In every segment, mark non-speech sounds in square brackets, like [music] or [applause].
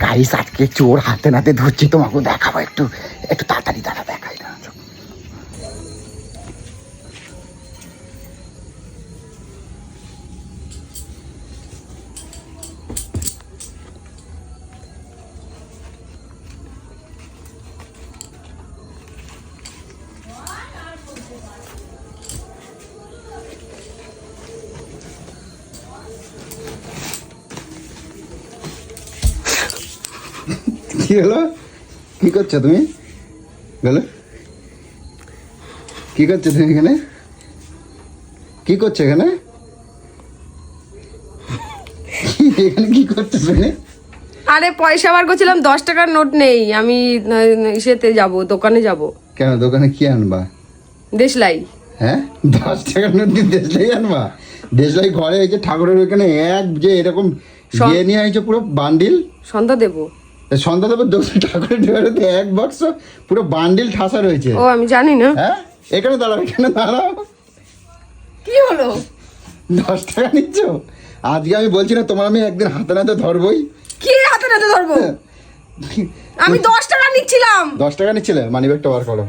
গাড়ি আজকে চোর হাতে নাতে ধরছি তোমাকে দেখাবো একটু। একটু তাড়াতাড়ি দাঁড়া কি হলো? কি করছ তুমি? বলো। কি করছ তুমি এখানে? কি করছ এখানে? এখানে কি করছ তুমি? আরে পয়সা বার করছিলাম দশ টাকার নোট নেই। আমি ইসেতে যাব দোকানে যাব। কেন দোকানে কি আনবা? দেশলাই। হ্যাঁ? দশ টাকার নোট দিয়ে দেশলাই আনবা? দেশলাই ঘরে হয়েছে ঠাকুরের ওখানে এক যে এরকম সব- নিয়ে হয়েছে পুরো বান্ডিল? সন্ধ্যা দেবো। সন্ধ্যা দেবের দোকানে ঠাকুরের ডেবারেতে এক বাক্স পুরো বান্ডিল ঠাসা রয়েছে। ও আমি জানি না। হ্যাঁ? এখানে দাঁড়াও এখানে দাঁড়াও। কি হলো? দশ টাকা নিচ্ছ? আজকে আমি বলছি না তোমার আমি একদিন হাতে নাতে ধরবই। কি হাতে নাতে ধরবো? আমি দশ টাকা নিচ্ছিলাম। দশ টাকা নিচ্ছিলে? মানি ব্যাগটা বার করো।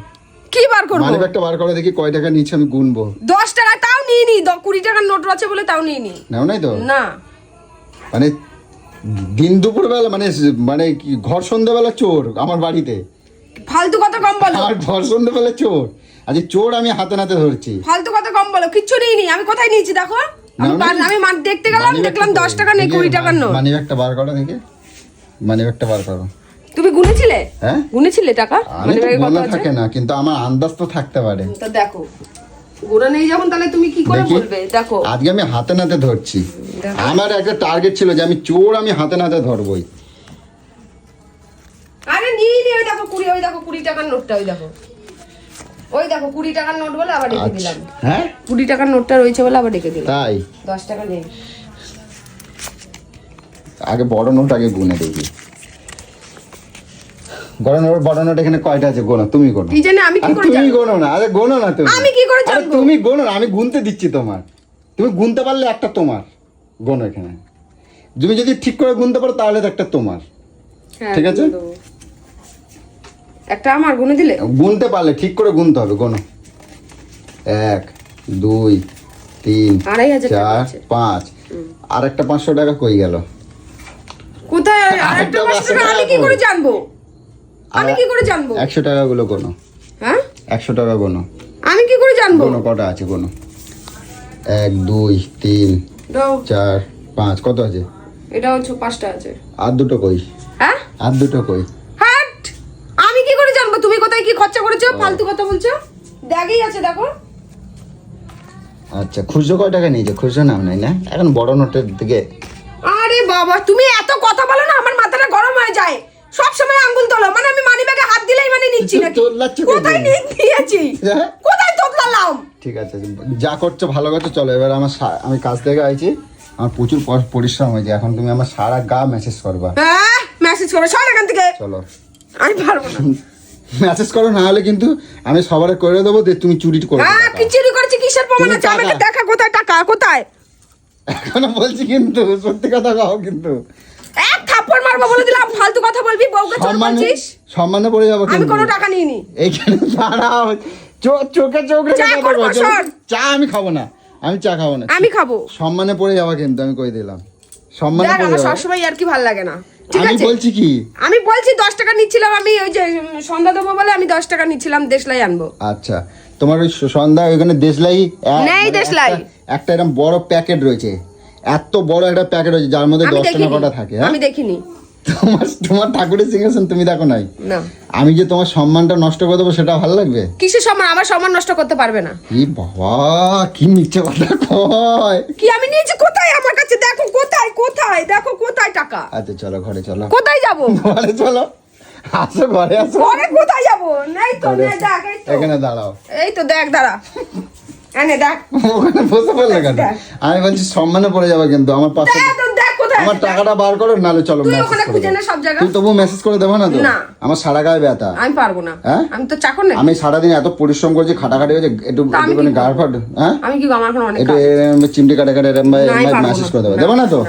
কি বার করব? মানি ব্যাগটা বার করো দেখি কয় টাকা নিচ্ছে আমি গুনবো। দশ টাকা তাও নিয়ে নি কুড়ি টাকার নোট আছে বলে তাও নিয়ে নি নাও নাই তো? না। মানে দিন দুপুর বেলা মানে মানে কি ঘর সন্ধ্যাবেলা চোর আমার বাড়িতে। ফালতু কথা কম বলো। আর ঘর সন্ধ্যাবেলা চোর। আজ চোর আমি হাতে নাতে ধরছি। ফালতু কথা কম বলো কিচ্ছু নিয়ে নি আমি কোথায় নিয়েছি দেখো? আমি না। মাঠ দেখতে গেলাম দেখলাম দশ টাকা নেই কুড়ি টাকার নোট। মানি ব্যাগটা বার করো দেখি। মানি ব্যাগটা বার করো। তুমি গুনেছিলে? হ্যাঁ? গুনেছিলে টাকা? মানে ব্যাগে থাকে না কিন্তু আমার আন্দাজ তো থাকতে পারে। তা দেখো গোড়া নেই যখন তাহলে তুমি কি করে বলবে? দেখো। আজকে আমি হাতে নাতে ধরছি। আমার একটা টার্গেট ছিল যে আমি চোর আমি হাতে নাতে ধরবই। আরে নিয়ে নি ওই দেখো কুড়ি ওই দেখো কুড়ি টাকার নোটটা ওই দেখো। ওই দেখো কুড়ি টাকার নোট বলে আবার রেখে আচ্ছা। দিলাম। হ্যাঁ? কুড়ি টাকার নোটটা রয়েছে বলে আবার রেখে দিলাম। তাই? দশ টাকা নেই। আগে বড় নোট আগে গুনে দেখি। বড় নোট এখানে কয়টা আছে? গোনো তুমি গোনো। কি জানি আমি কি করে তুমি গোনো না আরে গোনো না তুমি। আমি কি করে জানব? তুমি গোনো না আমি গুনতে দিচ্ছি তোমার। তুমি গুনতে পারলে একটা তোমার। গোনো এখানে। তুমি যদি ঠিক করে গুনতে পারো তাহলে তো একটা তোমার। হ্যাঁ, ঠিক আছে? একটা আমার গুনে দিলে? গুনতে পারলে ঠিক করে গুনতে হবে গোনো। এক দুই তিন চার পাঁচ। আর একটা পাঁচশো টাকা কই গেল? কোথায়? পাঁচশো পাঁচশো টাকা আমি কি করে জানব? আমি কি করে জানব? একশো টাকাগুলো গোনো। হ্যাঁ? একশো টাকা গোনো। আমি কি করে জানব? গোনো কটা আছে গোনো? এক দুই তিন চার পাঁচ কত আছে? এটা হচ্ছে পাঁচটা আছে। আর দুটো কই? হ্যাঁ? আর দুটো কই? হাট আমি কি করে জানব? তুমি কোথায় কি খরচা করেছ? ফালতু কথা বলছো? দেখেই আছে দেখো। আচ্ছা খুচরো কয় টাকা নিয়েছে? খুচরো নাম নাই না? এখন বড় নোটের দিকে। আরে বাবা তুমি এত কথা বলো না আমার মাথাটা গরম হয়ে যায়। সব সময় আঙ্গুল তোলো। মানে আমি মানি ব্যাগে হাত দিলেই মানে নিচ্ছি নাকি? কোথায় নিয়ে দিয়েছি হ্যাঁ? কোথায় তোতলালাম ঠিক আছে যা করছ ভালো করছ চলো এবার আমার আমি কাজ থেকে আইছি। আমার প্রচুর পরিশ্রম হয়েছে এখন তুমি আমার সারা গা মেসেজ করবা। হ্যাঁ মেসেজ করো সর এখান থেকে। চলো। আমি পারব না। মেসেজ করো না হলে কিন্তু আমি সবার করে দেবো যে তুমি চুরি করে হ্যাঁ কি চুরি করেছি? কিসের প্রমাণ আছে? আমাকে দেখা কোথায় টাকা কোথায়? এখনও বলছি কিন্তু সত্যি কথা কাও কিন্তু। এক থাপ্পড় মারবো বলে দিলাম ফালতু কথা বলবি বউকে চোর বলছিস? সম্মানে পড়ে যাব আমি কোনো টাকা নিইনি। এইখানে দাঁড়াও চোখে চোখ রেখে চা আমি খাব না আমি চা খাব না। আমি খাব। সম্মানে পড়ে যাওয়া কিন্তু আমি কই দিলাম। সম্মানে পড়ে আমার সবসময় আর কি ভালো লাগে না। আমি বলছি কি? আমি বলছি দশ টাকা নিচ্ছিলাম আমি ওই যে সন্ধ্যা দেবো বলে আমি দশ টাকা নিচ্ছিলাম দেশলাই আনব। আচ্ছা তোমার ওই সন্ধ্যা ওইখানে দেশলাই নেই মানে দেশলাই। একটা- একটা এরকম বড় প্যাকেট রয়েছে। এত বড় একটা প্যাকেট রয়েছে যার মধ্যে আমি দশ টাকা কটা থাকে হ্যাঁ? আমি দেখিনি। তোমার তোমার ঠাকুরের সিংহাসন তুমি দেখো নাই? আমি যে তোমার সম্মানটা নষ্ট করে দেবো সেটা ভালো লাগবে? কিসের সম্মান? আমার সম্মান নষ্ট করতে পারবে না। কি বাবা কি মিথ্যে কথা কয়? কি আমি নিয়েছি কোথায় আমার কাছে? দেখো কোথায় কোথায়? দেখো কোথায় টাকা? আচ্ছা চলো ঘরে চলো। কোথায় যাব? ঘরে চলো। আসো ঘরে আসো। ঘরে কোথায় যাব? নেই তো দেখ এখানে দাঁড়াও। এই তো দেখ দাঁড়া। এনে দেখ। ওখানে বসে পড়লে কেন? আমি বলছি সম্মানে পড়ে যাবে কিন্তু আমার পাশে আমার টাকাটা বার করো নাহলে চলো তুই তবু মেসেজ করে দেবো। না তো? আমার সারা গায়ে ব্যথা। আমি পারব না। হ্যাঁ? আমি তো চাকর না। আমি সারাদিন এত পরিশ্রম করছি খাটাখাটি হয়েছে একটু তা একটুখানি গাড় ফাট হ্যাঁ? আমি কি আমার অনেক একটু চিমটি কাটে কাটে এরম ভাই মেসেজ করে দেবো। দেবো না তো?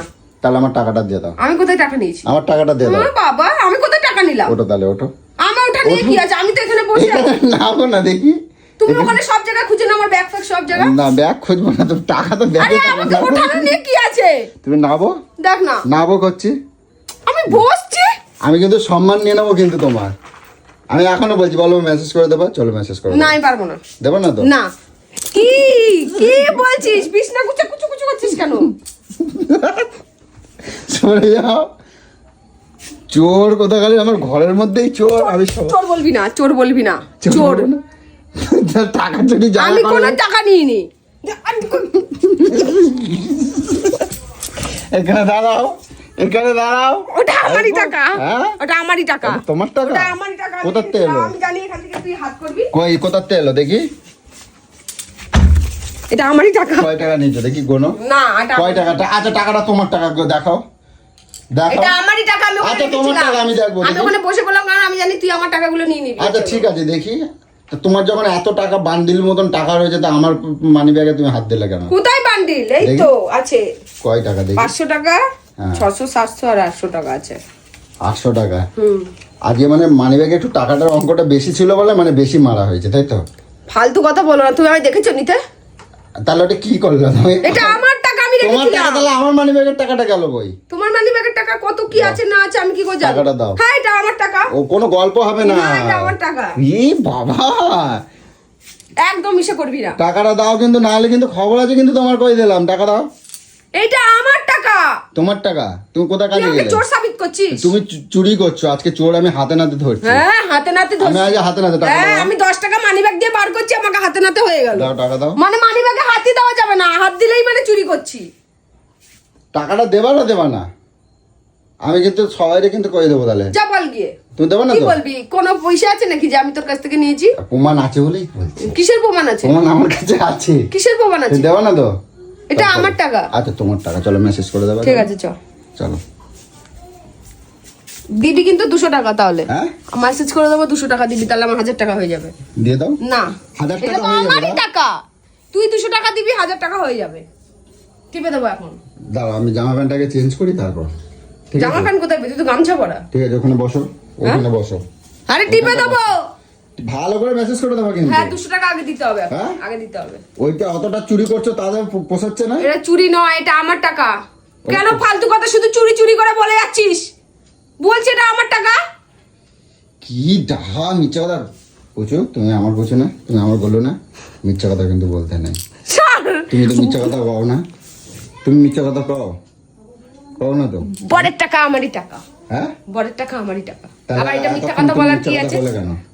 তাহলে আমার টাকাটা দিয়ে দাও। আমি কোথায় টাকা নিয়েছি? আমার টাকাটা দিয়ে দাও। বাবা আমি কোথায় টাকা নিলাম? ওটো তাহলে ওটো আমার ওটা নিয়ে কি আছে? আমি তো এখানে বসে [laughs] আছি। না দেখি। তুমি ওখানে সব খুঁজে আমার ব্যাগ ফ্যাগ সব না ব্যাগ খুঁজবো না তুমি টাকা তো ব্যাগে আমাকে ওঠানো নিয়ে কি আছে? তুমি নাবো? দেখ না। নাবো করছি। আমি বসছি। আমি কিন্তু সম্মান নিয়ে নেব কিন্তু তোমার। আমি এখনও বলছি বলো মেসেজ করে দেবো চলো মেসেজ করে না আমি পারব না। দেবো না তো? না। কি? কি বলছিস? বিছনা কুচা কুচু কুচু করছিস কেন? সরে যাও। চোর কোথাকালে আমার ঘরের মধ্যেই চোর। আমি চোর বলবি না চোর বলবি না। চোর [laughs] টাকা চুরি আমি কোনো টাকা নিইনি। এখানে দাঁড়াও এখানে দাঁড়াও। ওটা আমারই টাকা। হ্যাঁ? ওটা আমারই টাকা। তোমার টাকা? ওটা আমারই টাকা। কোথার থেকে এলো? আমি জানি এখান থেকে তুই হাত করবি। কই কোথার থেকে এলো দেখি। এটা আমারই টাকা। কয় টাকা নিচ্ছ দেখি গোনো। না এটা কয় টাকা। আচ্ছা টাকাটা তোমার টাকা দেখাও। দেখাও। এটা আমারই টাকা আমি আচ্ছা, তোমার টাকা আমি দেখব, আমি ওখানে বসে বললাম কারণ আমি জানি তুই আমার টাকাগুলো নিয়ে নিবি। আচ্ছা ঠিক আছে দেখি। তো তোমার যখন এত টাকা বান্ডিল মতন টাকা রয়েছে তা আমার মানি ব্যাগে তুমি হাত দিলে কেন? কোথায় বান্ডিল? এই তো আছে। কয় টাকা দেখি? পাঁচশো টাকা হ্যাঁ। ছশো সাতশো আর আটশো টাকা আছে। আটশো টাকা? হুম। আজকে মানে মানি ব্যাগে একটু টাকাটার অঙ্কটা বেশি ছিল বলে মানে বেশি মারা হয়েছে তাই তো? ফালতু কথা বলো না তুমি আমি দেখেছ নিতে? তাহলে ওটা কি করল? এটা আমার টাকা আমি তোমার টাকা তাহলে আমার মানি ব্যাগের টাকাটা গেল বই তোমার মানি ব্যাগের টাকা কত কি আছে না আছে আমি কি করে জানি টাকাটা দাও। হ্যাঁ এটা আমার টাকা। ও কোনো গল্প হবে না। না, এটা আমার টাকা। ই বাবা। একদম ইসে করবি না। টাকাটা দাও কিন্তু না হলে কিন্তু খবর আছে কিন্তু তোমার কই দিলাম। টাকা দাও। এটা আমার টাকা। তোমার টাকা। তুমি কোথায় কাজে গেলে? চোর করছিস? তুমি চুরি করছ। আজকে চোর আমি হাতে নাতে ধরছি। হ্যাঁ হাতে নাতে আমি ধরছি আজ হাতে নাতে টাকা হ্যাঁ আমি দশ টাকা মানি ব্যাগ দিয়ে বার করছি আমাকে হাতে নাতে হয়ে গেল। দাও টাকা দাও। মানে মানি ব্যাগে হাতই দেওয়া যাবে না হাত দিলেই মানে চুরি করছি। টাকাটা দেবা না দেবা না। আমি কিন্তু সবাইকে কিন্তু কয়ে দেবো তাহলে। যা বল গিয়ে। তুমি দেবো না কি বলবি? কোনো পয়সা আছে নাকি যে আমি তোর কাছ থেকে নিয়েছি? প্রমাণ আছে বলেই বলছি। কিসের প্রমাণ আছে? প্রমাণ আমার কাছে আছে। কিসের প্রমাণ আছে? দেবো না তো? এটা আমার টাকা। আচ্ছা তোমার টাকা। চলো মেসেজ করে দেবে। ঠিক আছে চ। চলো। দিবি কিন্তু দুশো টাকা তাহলে। হ্যাঁ? মেসেজ করে দেবো দুশো টাকা দিবি তাহলে আমার হাজার টাকা হয়ে যাবে। দিয়ে দাও। না। হাজার টাকা তো হয়ে আমারই টাকা। তুই দুশো টাকা দিবি হাজার টাকা হয়ে যাবে। টিপে দেবো এখন। দাঁড়াও আমি জামা প্যান্টটাকে চেঞ্জ করি তারপর। জামা প্যান্ট কোথায় তুই গামছা পরা। ঠিক আছে ওখানে বসো হ্যাঁ? ওখানে বসো। আরে টিপে দেবো। ভালো করে মেসেজ করে দেবো কিন্তু। হ্যাঁ দুশো টাকা আগে দিতে হবে। হ্যাঁ? আগে দিতে হবে। ওইটা অতটা চুরি করছ তাদের পোষাচ্ছে না? এটা চুরি নয় এটা আমার টাকা। কেন ফালতু কথা শুধু চুরি চুরি করে বলে যাচ্ছিস? বলছে এটা আমার টাকা। কি ডাহা মিথ্যা কথা? তুমি আমার না তুমি আমার বলো না। মিথ্যা কথা কিন্তু বলতে নাই। তুমি তো মিথ্যা কথা না। তুমি মিথ্যা কথা না তো। বরের টাকা আমারই টাকা। হ্যাঁ? বরের টাকা আমারই টাকা। আবার এটা মিথ্যা কথা বলার মিথ্যা কি কথা আছে?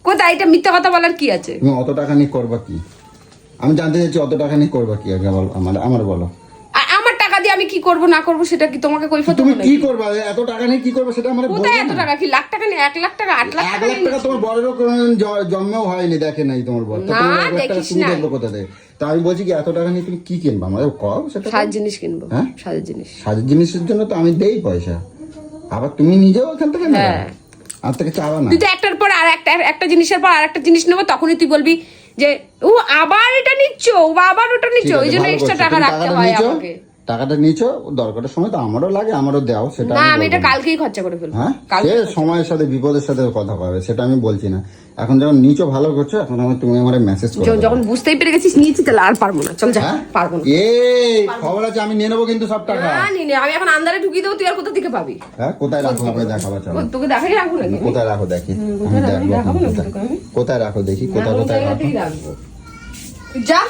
কোথায়? এটা মিথ্যা কথা বলার কি আছে? তুমি অত টাকা নিয়ে করবা কি? আমি জানতে চাইছি অত টাকা নিয়ে করবা কি? আগে আমার আমার বলো। দিয়ে আমি কি করব না করব সেটা কি তোমাকে কৈফত তুমি কি? করবা? এত টাকা নিয়ে কি করবে সেটা আমার কোথায় এত টাকা? কি লাখ টাকা নেই এক লাখ টাকা আট লাখ এক টাকা লাখ টাকা তোমার বড়েরও জন্মেও হয়নি দেখে নাই তোমার তো না, এক টাকা দেখিস তুমি না। কোথা থেকে? তা আমি বলছি কি এত টাকা নিয়ে তুমি কি কিনবা? আমাদের কও সেটা। সাজ জিনিস কিনবো হ্যাঁ? সাজের জিনিস। সাজের জিনিসের জন্য তো আমি দেই পয়সা। আবার তুমি নিজেও ওখান থেকে হ্যাঁ। আর থেকে চাওয়া না। তুই তো একটার পর আর একটা একটা জিনিসের পর আর একটা জিনিস নেব তখনই তুই বলবি যে ও আবার এটা নিচ্ছ ও আবার ওটা নিচ্ছ ওই জন্য এক্সট্রা টাকা রাখতে হয় আমাকে। টাকাটা নিছো দরকারের সময় তো আমারও লাগে আমারও দাও সেটা না আমি আমি এটা কালকেই খরচা করে ফেলব। হ্যাঁ? সে সময়ের সাথে বিপদের সাথে কথা পাবে সেটা আমি বলছি না। এখন যখন নিচো ভালো করছ এখন আমার তুমি আমার মেসেজ করো যখন বুঝতেই পেরে গেছিস নিয়েছি তাহলে আর পারব না। চল যা হ্যাঁ? পারব না। এই খবর আছে আমি নিয়ে নেব কিন্তু সব টাকা। না নি নে, আমি এখন আন্দারে ঢুকিয়ে দেবো তুই আর কোথা থেকে পাবি? হ্যাঁ কোথায় রাখো আপনি দেখাবা চলো। তোকে দেখাই রাখব নাকি? কোথায় রাখো দেখি? আমি দেখাবো কোথায়। তোকে কোথায় রাখো দেখি কোথায় কোথায় রাখো। যা।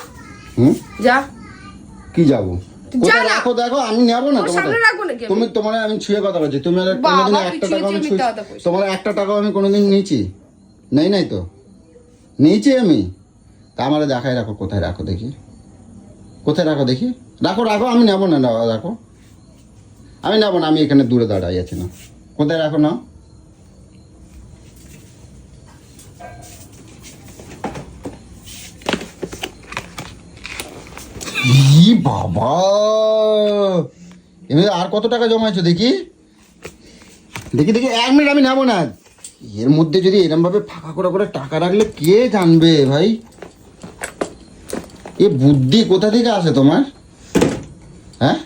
হুম? যা। কি যাব? কোথায় রাখো দেখো আমি নেব না তোমাকে? তুমি তোমার আমি ছুঁয়ে কথা বলছি। তুমি কোনোদিন একটা টাকা আমি। তোমার একটা টাকা আমি কোনোদিন নিয়েছি। নেই নাই তো? নিয়েছি আমি। তা আমার দেখাই রাখো কোথায় রাখো দেখি। কোথায় রাখো দেখি। রাখো রাখো আমি নেব না না রাখো। আমি নেব না আমি এখানে দূরে দাঁড়াই আছি না। কোথায় রাখো না ই বাবা? এমনি আর কত টাকা জমাইছো দেখি? দেখি দেখি এক মিনিট আমি নেব না। এর মধ্যে যদি এরম ভাবে ফাঁকা করে করে টাকা রাখলে কে জানবে ভাই? এ বুদ্ধি কোথা থেকে আসে তোমার? হ্যাঁ?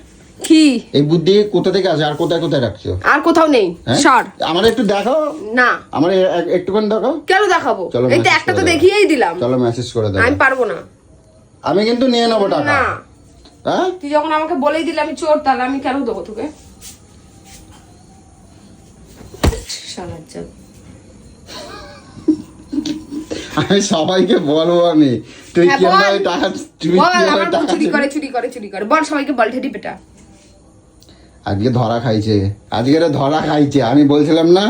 কি? এই বুদ্ধি কোথা থেকে আসে? আর কোথায় কোথায় রাখছো? আর কোথাও নেই। হ্যাঁ? সর। আমার একটু দেখো না। আমার একটুখানি দেখো কেন দেখাবো? চলো এই তো একটা তো দেখিয়েই দিলাম। চলো মেসেজ করে দাও। আমি পারব না। আমি কিন্তু নিয়ে নেব টাকা। না। হ্যাঁ? তুই যখন আমাকে বলেই দিলে আমি চোর তাহলে আমি কেন দেবো তোকে? আমি সবাইকে বলব আমি। তুই হ্যাঁ, কীভাবে টাকা টাকা চুরি করে চুরি করে চুরি করে। বল সবাইকে বল ঠেটি পেটা। আজকে ধরা খাইছে। আজকে ধরা খাইছে। আমি বলছিলাম না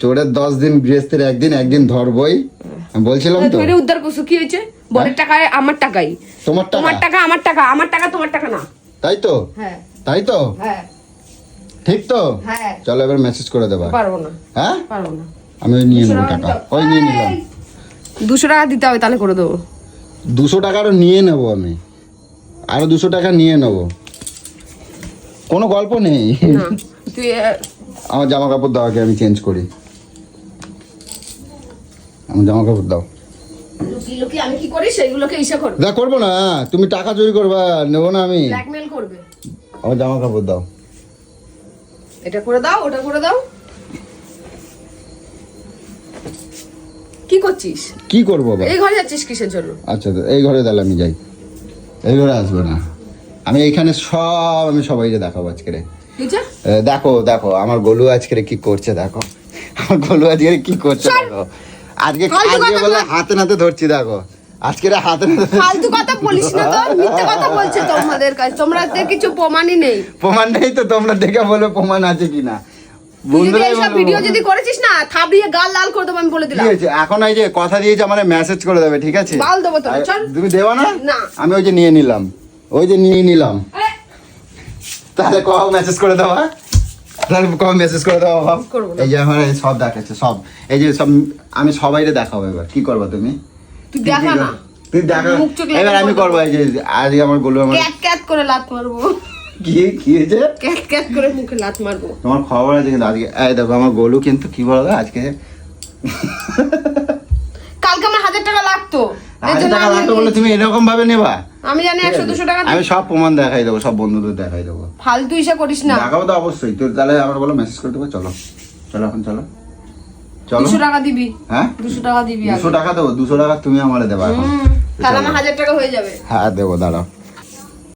চোরের দশ দিন গৃহস্থের একদিন একদিন ধরবই। বলছিলাম তো। ধরে উদ্ধার করছ কি হয়েছে? বলের টাকা আমার টাকাই। তোমার তোমার টাকা আমার টাকা আমার টাকা তোমার টাকা না। তাই তো? হ্যাঁ। তাই তো? হ্যাঁ। ঠিক তো? হ্যাঁ। চলো এবার মেসেজ করে দেবা। পারব না। হ্যাঁ? পারব না। আমি ওই নিয়ে নেব টাকা ওই নিয়ে নিলাম। দুশো টাকা দিতে হবে তাহলে করে দেবো। দুশো টাকারও নিয়ে নেব আমি। আরও দুশো টাকা নিয়ে নেব। কোনো গল্প নেই। [laughs] তুই আমার জামা কাপড় দাও আগে আমি চেঞ্জ করি। আমার জামা কাপড় দাও। লুকিয়ে লুকিয়ে আমি কি করি সেইগুলোকে ইসে করবে। না তুমি টাকা চুরি করবা নেব না আমি। ব্ল্যাকমেল করবে। আমার জামা কাপড় দাও। এটা করে দাও ওটা করে দাও। কি করছিস? কি করব এই ঘরে যাচ্ছিস কিসের জন্য? আচ্ছা তো এই ঘরে তাহলে আমি যাই। এই ঘরে আসব না। আমি এইখানে সব আমি সবাইকে দেখাবো আজকে রে। দেখো দেখো আমার গোলু আজকে কি করছে দেখো। আমার গোলু আজকে কি করছে দেখো। আজকে আজকে বলে হাতে নাতে ধরছি দেখো। আজকে হাতে ফালতু কথা বলিস না তো মিথ্যে কথা বলছে তোমাদের কাছে। তোমরা তো কিছু প্রমাণই নেই। প্রমাণ নেই তো তোমরা দেখে বলো প্রমাণ আছে কিনা। তুই যদি বন্ধুরাই এইসব বলব। ভিডিও যদি করেছিস না থাবড়িয়ে গাল লাল করে দেবো আমি বলে কি দিলাম এখন এই যে কথা দিয়েছে আমার মেসেজ করে দেবে ঠিক আছে? বাল দেবো তোকে, চল। তুমি দেবা না? না। আমি ওই যে নিয়ে নিলাম। ওই যে নিয়ে নিলাম। তাহলে কখন মেসেজ করে দেওয়া তাহলে কখন মেসেজ করে দেওয়া ভাব করব এই যে আমার এই সব দেখাচ্ছে সব। এই যে সব আমি সবাইরে দেখাবো এবার। কি করবা তুমি? তুই দেখা না। তুই দেখা এবার আমি করব এই যে আজকে আমার গোলু আমার ক্যাট ক্যাট করে লাত মারবো। কি কি হয়েছে? ক্যাট ক্যাট করে মুখে লাত মারবো। তোমার খবর আছে কিন্তু আজকে এই দেখো আমার গোলু কিন্তু কি বলব আজকে কালকে আমার হাজার টাকা লাগতো। টাকা বলে তুমি এরকম ভাবে নেবা? আমি জানি একশো দুশো টাকা আমি সব প্রমাণ দেখাই দেবো সব বন্ধুদের দেখাই দেবো। ফালতু করিস না। দেখাবো তো অবশ্যই। তোর তাহলে আমার বলো মেসেজ করে দেবো চলো। চলো এখন চলো। চলো। দুশো টাকা দিবি। হ্যাঁ? দুশো টাকা দিবি। দুশো টাকা দেবো দুশো টাকা তুমি আমারে দেবা এখন। হুম, তাহলে আমার হাজার টাকা হয়ে যাবে। হ্যাঁ দেবো দাঁড়াও।